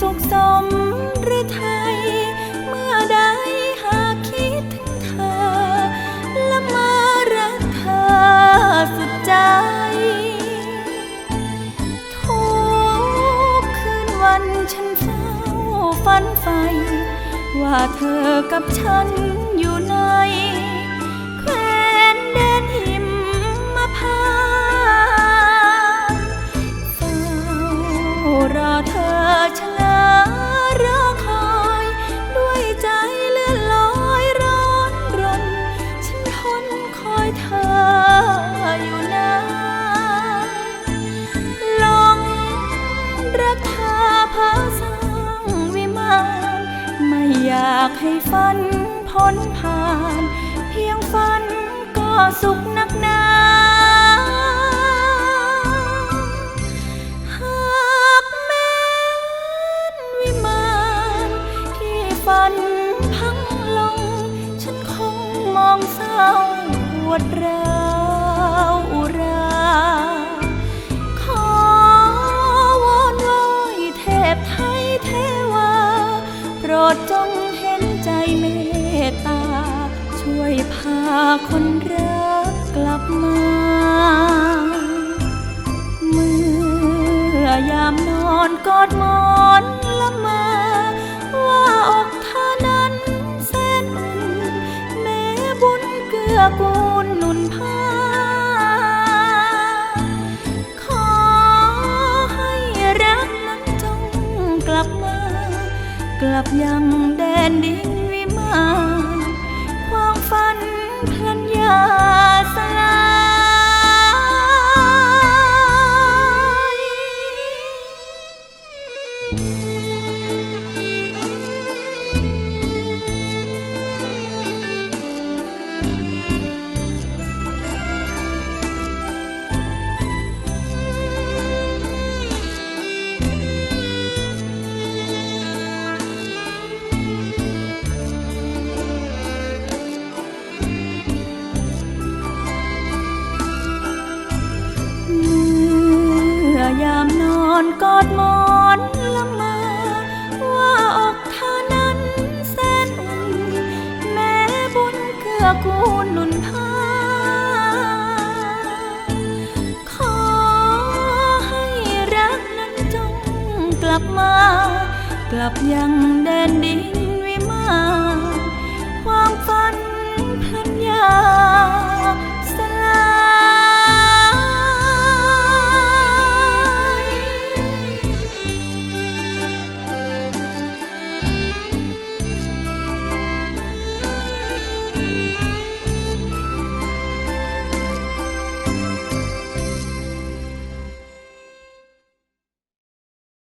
สุขสมหรือไทย เมื่อใดหากคิดถึงเธอ และมารักเธอสุดใจ ทุกคืนวันฉันเฝ้าฝันใฝ่ว่าเธอกับฉันอยู่ใน เธออยู่นานหลงรักเธอพาสร้างวิมานไม่อยากให้ฝันพ้นผ่าน เพียงฝันก็สุขนักหนา วดร้าวอุรา ขอวอนวอยเทพไทยเทวา โปรดจงเห็นใจเมตตา ช่วยพาคนรักกลับมา เมื่อยามนอนกอดมอน กลับยังแดนดินวิมานความฝันพลันยาสลายามนอนกอดหมอนละเมาว่าอกเธอนั้นแสนอุ่นแม้บุญเกื้อกูลหนุนพา ขอให้รักนั้นจงกลับมา กลับยังแดน